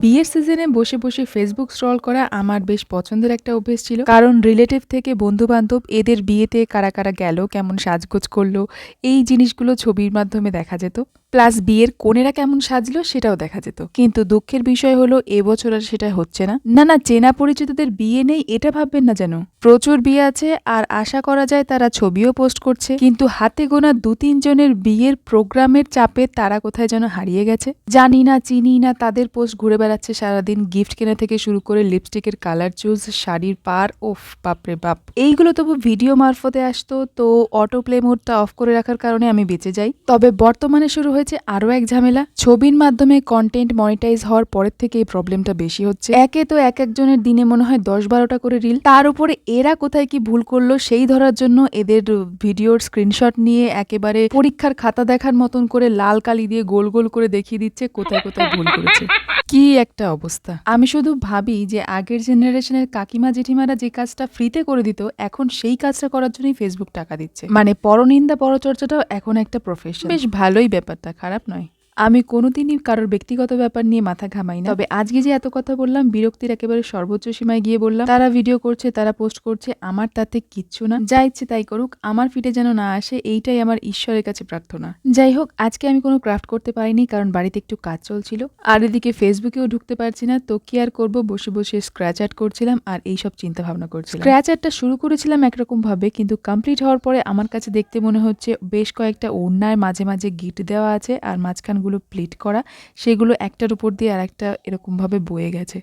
বিয়ের সিজনে বসে বসে ফেসবুক স্ক্রল করা আমার বেশ পছন্দের একটা অভ্যেস ছিল। কারণ রিলেটিভ থেকে বন্ধু বান্ধব এদের বিয়েতে কারা কারা গেল, কেমন সাজগোজ করল, এই জিনিসগুলো ছবির মাধ্যমে দেখা যেত। প্লাস বিয়ের কোনেরা কেমন সাজলো সেটাও দেখা যেত। কিন্তু দুঃখের বিষয় হলো, এবছর আর সেটা হচ্ছে না। না না, চেনা পরিচিতদের বিয়ে নেই, এটা ভাববেন না যেন। প্রচুর বিয়ে আছে আর আশা করা যায় তারা ছবিও পোস্ট করছে। কিন্তু হাতে গোনা দু তিনজনের বিয়ের প্রোগ্রামের চাপে তারা কোথায় যেন হারিয়ে গেছে। জানি না, চিনি না, তাদের পোস্ট ঘুরে বেড়াচ্ছে সারাদিন গিফট কেনা থেকে শুরু করে লিপস্টিকের কালার চুজ শাড়ির পার ওফ বাপরে বাপ। এইগুলো তবু ভিডিও মারফতে আসতো তো অটো প্লে মোডটা অফ করে রাখার কারণে আমি বেঁচে যাই। তবে বর্তমানে শুরু হয়েছে আরও এক ঝামেলা। ছবির মাধ্যমে কন্টেন্ট মনিটাইজ হওয়ার পরের থেকে এই প্রবলেমটা বেশি হচ্ছে। একে তো এক একজনের দিনে মনে হয় দশ বারোটা করে রিল তার উপরে এরা কোথায় কি ভুল করল সেই ধরার জন্য এদের ভিডিওর স্ক্রিনশট নিয়ে একেবারে পরীক্ষার খাতা দেখার মতন করে লাল কালি দিয়ে গোল গোল করে দেখিয়ে দিচ্ছে কোথায় কোথায় ভুল করেছে। কি একটা অবস্থা। আমি শুধু ভাবি যে আগের জেনারেশনের কাকিমা, জেঠিমারা যে কাজটা ফ্রিতে করে দিত, এখন সেই কাজটা করার জন্যই ফেসবুক টাকা দিচ্ছে। মানে পরনিন্দা পরচর্চাটাও এখন একটা প্রফেশন বেশ ভালোই ব্যাপারটা, খারাপ নয়। আমি কোনোদিনই কারোর ব্যক্তিগত ব্যাপার নিয়ে মাথা ঘামাই না। তবে আজকে যে এত কথা বললাম বিরক্তির একেবারে সর্বোচ্চ সীমায় গিয়ে বললাম তারা ভিডিও করছে তারা পোস্ট করছে আমার তাতে কিচ্ছু না। যা ইচ্ছে তাই করুক আমার ফিটে যেন না আসে এইটাই আমার ঈশ্বরের কাছে প্রার্থনা। যাই হোক আজকে আমি কোনো ক্রাফট করতে পারিনি কারণ বাড়িতে একটু কাজ চলছিল। আর এদিকে ফেসবুকেও ঢুকতে পারছি না তো কি আর করব? বসে বসে স্ক্র্যাচ আর্ট করছিলাম আর এইসব চিন্তা ভাবনা করছিলাম স্ক্র্যাচ আর্টটা শুরু করেছিলাম একরকম ভাবে কিন্তু কমপ্লিট হওয়ার পরে আমার কাছে দেখতে মনে হচ্ছে বেশ কয়েকটা ওড়নার মাঝে মাঝে গিট দেওয়া আছে আর মাঝখানগুলো প্লিট করা সেগুলো একটার উপর দিয়ে আর একটা এরকমভাবে বয়ে গেছে।